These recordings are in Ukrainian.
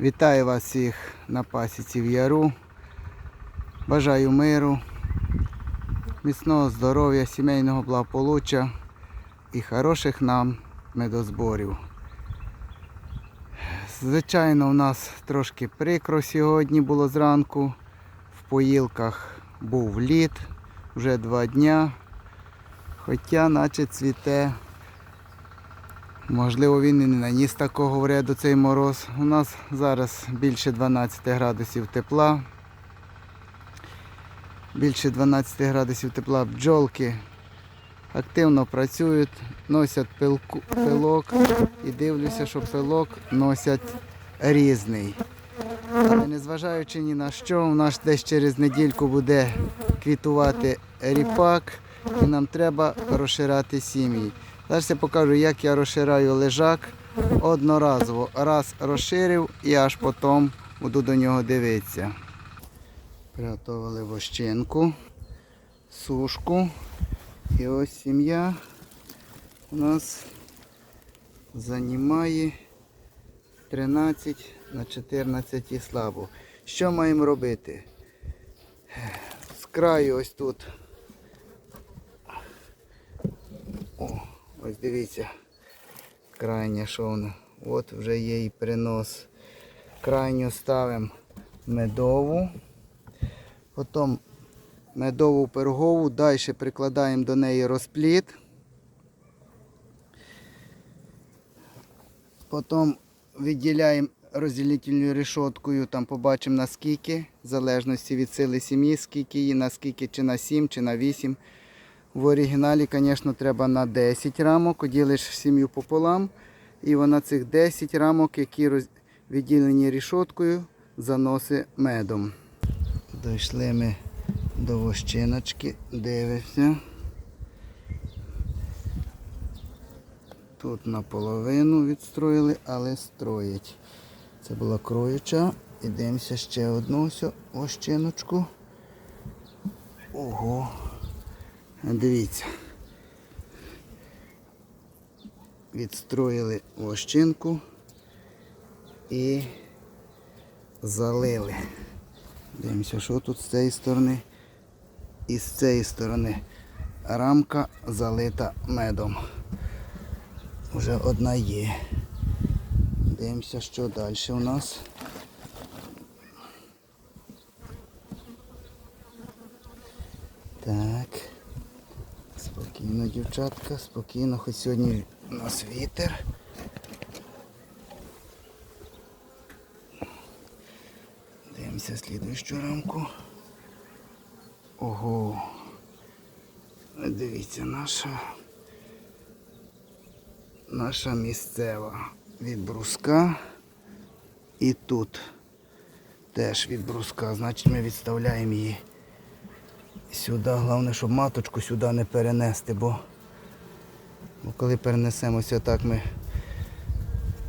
Вітаю вас всіх на пасіці в Яру. Бажаю миру, міцного здоров'я, сімейного благополуччя і хороших нам медозборів. Звичайно, у нас трошки прикро сьогодні було зранку. В поїлках був лід вже два дня. Хоча наче цвіте. Можливо, він і не наніс такого вреду цей мороз. У нас зараз більше 12 градусів тепла. Більше 12 градусів тепла бджолки активно працюють, носять пилку, пилок і дивлюся, що пилок носять різний. Але незважаючи ні на що, у нас десь через недільку буде квітувати ріпак і нам треба розширяти сім'ї. Зараз я покажу, як я розширяю лежак одноразово. Раз розширив і аж потім буду до нього дивитися. Приготували вощинку, сушку. І ось сім'я у нас займає 13 на 14 і слабо. Що маємо робити? З краю ось тут. О, ось дивіться. Крайня що воно. От вже є і принос. Крайню ставимо медову. Потім медову пергову, далі прикладаємо до неї розпліт. Потім відділяємо розділительною решоткою, там побачимо наскільки, в залежності від сили сім'ї, скільки її, наскільки, чи на 7, чи на 8. В оригіналі, звісно, треба на 10 рамок, ділиш сім'ю пополам, і вона цих 10 рамок, які відділені рішоткою, заносить медом. Дійшли ми до вощиночки, дивимося. Тут наполовину відстроїли, але строїть. Це була кроюча. І дивимося ще одну ось вощиночку. Ого. Дивіться. Відстроїли вощинку і залили. Дивимося, що тут з цієї сторони і з цієї сторони. Рамка залита медом. Уже одна є. Дивимося, що далі у нас. Так. Спокійно, дівчатка, спокійно, хоч сьогодні у нас вітер. Дивимося слідуючу рамку. Ого. Дивіться, наша наша місцева від бруска. І тут теж від бруска. Значить ми відставляємо її сюди. Головне, щоб маточку сюди не перенести, бо, бо коли перенесемося так, ми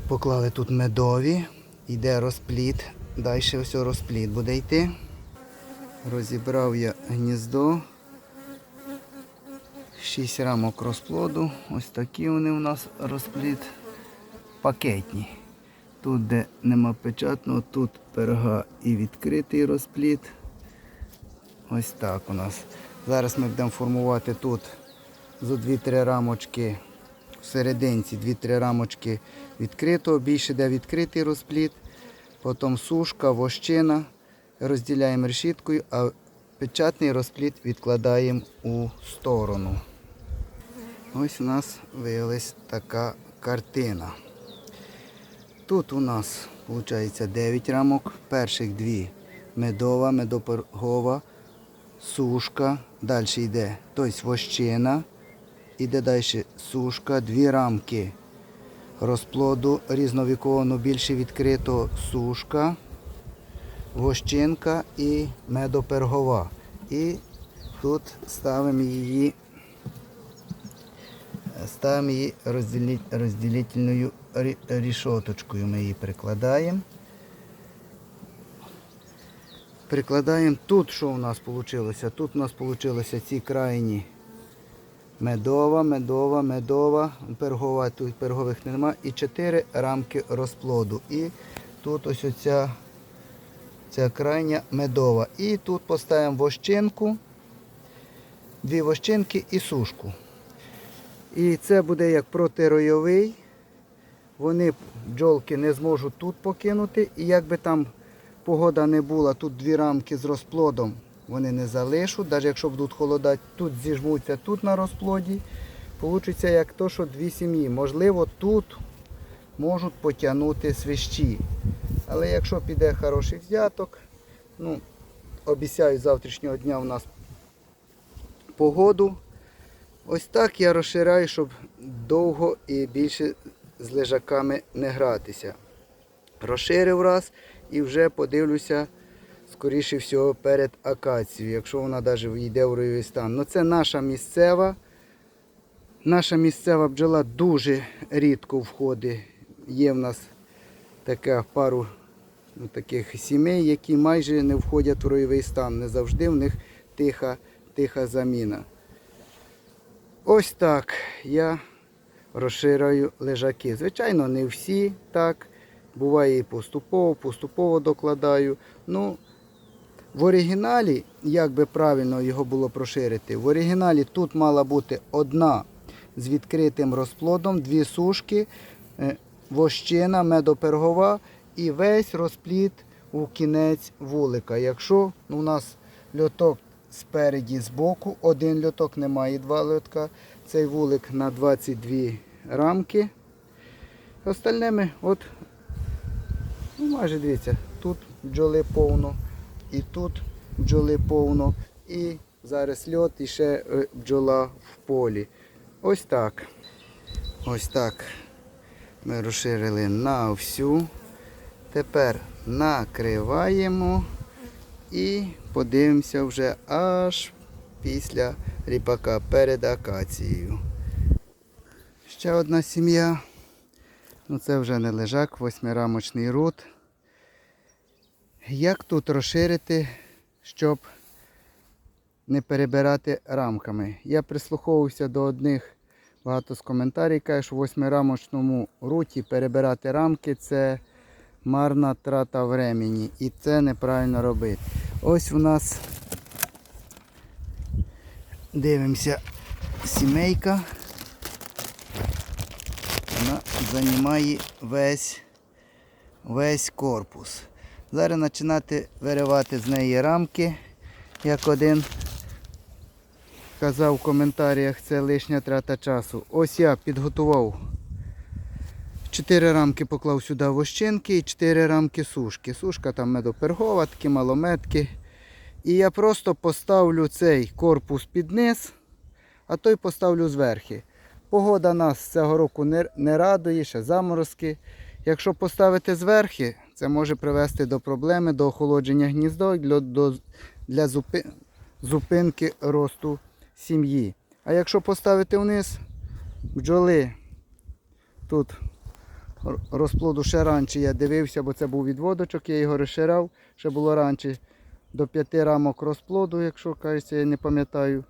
поклали тут медові, йде розпліт. Далі ось розпліт буде йти. Розібрав я гніздо. Шість рамок розплоду. Ось такі вони у нас розпліт пакетні. Тут, де нема печатного, тут пирога і відкритий розпліт. Ось так у нас. Зараз ми будемо формувати тут за 2-3 рамочки в серединці 2-3 рамочки відкритого, більше де відкритий розпліт. Потім сушка, вощина. Розділяємо решіткою, а печатний розпліт відкладаємо у сторону. Ось у нас виявилась така картина. Тут у нас виходить 9 рамок. Перших дві медова, медопергова, сушка. Далі йде тобто вощина. Іде далі сушка, дві рамки розплоду різновікового, більше відкрито сушка, вощинка і медопергова. І тут ставимо її ставимо її розділительною рі- рішоточкою. Ми її прикладаємо. Прикладаємо тут, що у нас вийшло? Тут у нас вийшло ці крайні медова, медова, медова, пергова, тут пергових нема. І чотири рамки розплоду. І тут ось оця ця крайня медова. І тут поставимо вощинку, дві вощинки і сушку. І це буде як протиройовий. Вони бджолки не зможуть тут покинути. І як би там погода не була, тут дві рамки з розплодом вони не залишуть. Навіть якщо будуть холодати, тут зіжмуться тут на розплоді. Получиться як то, що дві сім'ї. Можливо, тут можуть потягнути свищі. Але якщо піде хороший взяток, ну, обіцяю завтрашнього дня у нас погоду. Ось так я розширяю, щоб довго і більше з лежаками не гратися. Розширив раз і вже подивлюся, скоріше всього, перед акацією, якщо вона навіть війде в ройовий стан. Ну це наша місцева. Наша місцева бджола дуже рідко входить. Є в нас така пару ну, таких сімей, які майже не входять в ройовий стан. Не завжди в них тиха, тиха заміна. Ось так я розширюю лежаки. Звичайно, не всі так. Буває і поступово, поступово докладаю. Ну, в оригіналі, як би правильно його було проширити, в оригіналі тут мала бути одна з відкритим розплодом, дві сушки, е, вощина, медопергова і весь розплід у кінець вулика. Якщо ну, у нас льоток спереді збоку, один льоток, немає два льотка, цей вулик на 22 рамки. Остальними, от, ну майже дивіться, тут бджоли повно, і тут бджоли повно, і зараз льот, і ще е, бджола в полі. Ось так. Ось так. Ми розширили на всю. Тепер накриваємо і подивимося вже аж після ріпака перед акацією. Ще одна сім'я. Ну це вже не лежак, восьмирамочний рот. Як тут розширити, щоб не перебирати рамками? Я прислуховувався до одних багато з коментарів, каже, що в восьмирамочному руті перебирати рамки це марна трата времени. І це неправильно робити. Ось у нас дивимося сімейка. Займає весь, весь корпус. Зараз починати виривати з неї рамки, як один казав в коментарях, це лишня трата часу. Ось я підготував. Чотири рамки поклав сюди вощинки і чотири рамки сушки. Сушка там медопергова, такі малометки. І я просто поставлю цей корпус під низ, а той поставлю зверхи. Погода нас цього року не, не радує, ще заморозки. Якщо поставити зверхи, це може привести до проблеми, до охолодження гнізда і для, до, для зупи, зупинки росту сім'ї. А якщо поставити вниз, бджоли тут розплоду ще раніше я дивився, бо це був відводочок, я його розширяв, ще було раніше до 5 рамок розплоду, якщо кажеться, я не пам'ятаю.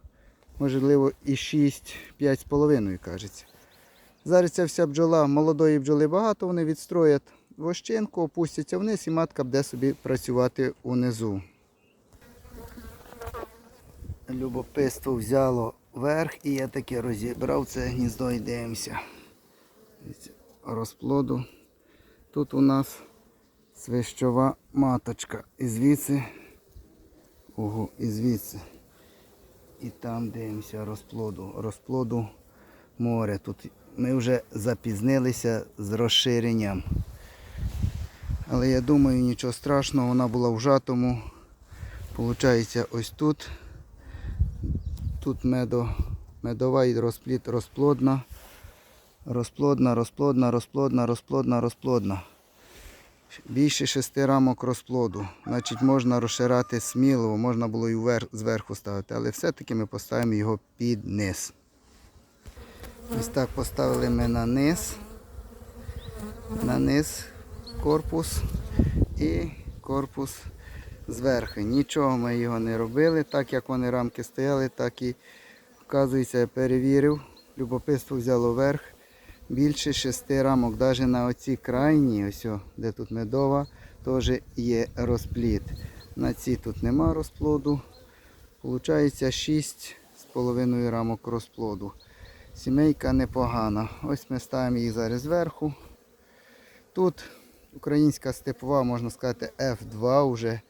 Можливо, і 6, 5,5 кажеться. Зараз ця вся бджола, молодої бджоли багато, вони відстроять вощинку, опустяться вниз і матка буде собі працювати унизу. Любопитство взяло верх і я таки розібрав це гніздо і дивимося. Розплоду. Тут у нас свищова маточка. І звідси, ого, і звідси. І там дивимося розплоду. Розплоду море. Тут ми вже запізнилися з розширенням. Але я думаю, нічого страшного, вона була в жатому. Получається ось тут. Тут медо, медова і розплід розплодна. Розплодна, розплодна, розплодна, розплодна, розплодна. Більше шести рамок розплоду. Значить можна розширати сміливо, можна було і зверху ставити, але все-таки ми поставимо його під низ. Ось так поставили ми на низ. На низ корпус і корпус зверху. Нічого ми його не робили. Так як вони рамки стояли, так і вказується, я перевірив. Любопитство взяло верх. Більше шести рамок. Навіть на оці крайні, ось де тут медова, теж є розплід. На ці тут нема розплоду. Получається 6 з половиною рамок розплоду. Сімейка непогана. Ось ми ставимо їх зараз зверху. Тут українська степова, можна сказати, F2 вже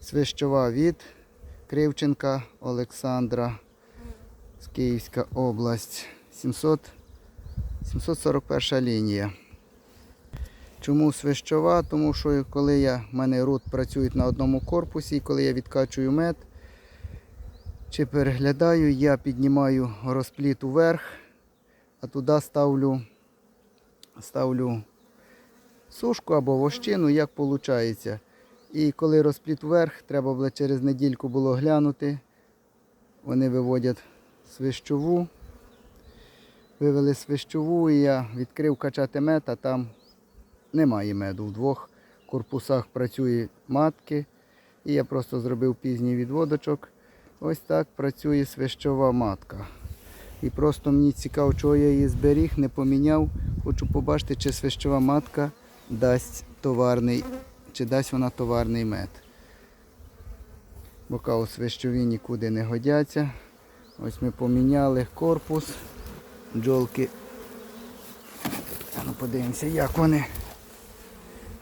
свищова від Кривченка Олександра з Київська область. 700, 741 лінія. Чому свищова? Тому що коли я, в мене рут працюють на одному корпусі, і коли я відкачую мед чи переглядаю, я піднімаю розпліт уверх, а туди ставлю, ставлю сушку або вощину, як виходить. І коли розпліт вверх, треба було через недільку було глянути. Вони виводять свищову. Вивели свищову і я відкрив качати мед, а там немає меду. В двох корпусах працює матки. І я просто зробив пізній відводочок. Ось так працює свищова матка. І просто мені цікаво, чого я її зберіг, не поміняв. Хочу побачити, чи свищова матка дасть товарний, чи дасть вона товарний мед. Бока у свищові нікуди не годяться. Ось ми поміняли корпус. Бджолки. Ну подивимося, як вони.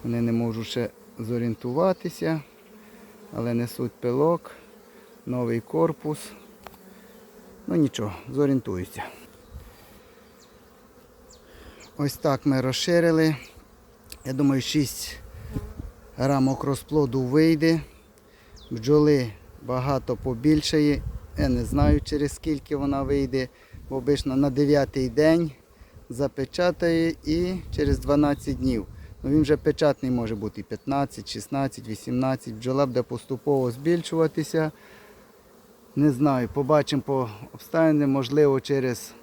Вони не можуть ще зорієнтуватися, але несуть пилок, новий корпус. Ну нічого, зорієнтуються. Ось так ми розширили. Я думаю, 6 рамок розплоду вийде. Бджоли багато побільшає. Я не знаю, через скільки вона вийде. Обично на 9 день запечатає і через 12 днів. Ну, він вже печатний може бути 15, 16, 18. Бджола буде поступово збільшуватися. Не знаю, побачимо по обставинам, можливо, через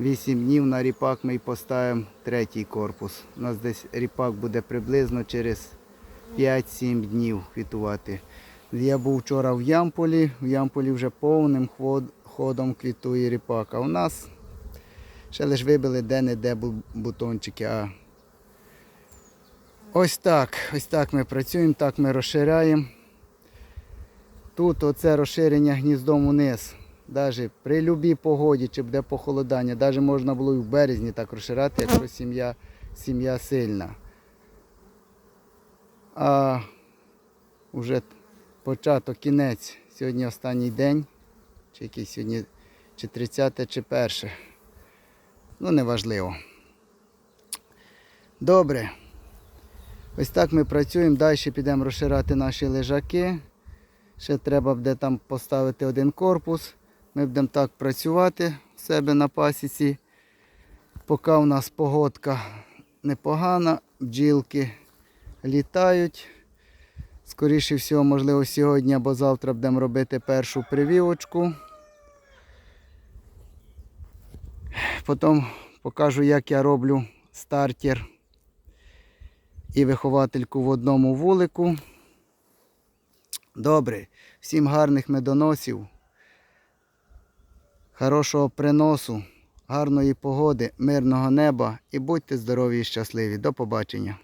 8 днів на ріпак ми й поставимо третій корпус. У нас десь ріпак буде приблизно через 5-7 днів квітувати. Я був вчора в Ямполі, в Ямполі вже повним ходом квітує. А у нас ще лише вибили де-не-де бутончики. А ось так, ось так ми працюємо, так ми розширяємо. Тут оце розширення гніздом униз. Навіть при любій погоді, чи буде похолодання, навіть можна було і в березні так розширяти, якщо сім'я, сім'я сильна. А вже початок, кінець, сьогодні останній день, чи який сьогодні, чи 30, чи 1. Ну, неважливо. Добре. Ось так ми працюємо. Далі підемо розширяти наші лежаки. Ще треба буде там поставити один корпус. Ми будемо так працювати в себе на пасіці. Поки у нас погодка непогана, бджілки літають. Скоріше всього, можливо, сьогодні або завтра будемо робити першу привівочку. Потім покажу, як я роблю стартер і виховательку в одному вулику. Добре, всім гарних медоносів, хорошого приносу, гарної погоди, мирного неба і будьте здорові і щасливі. До побачення.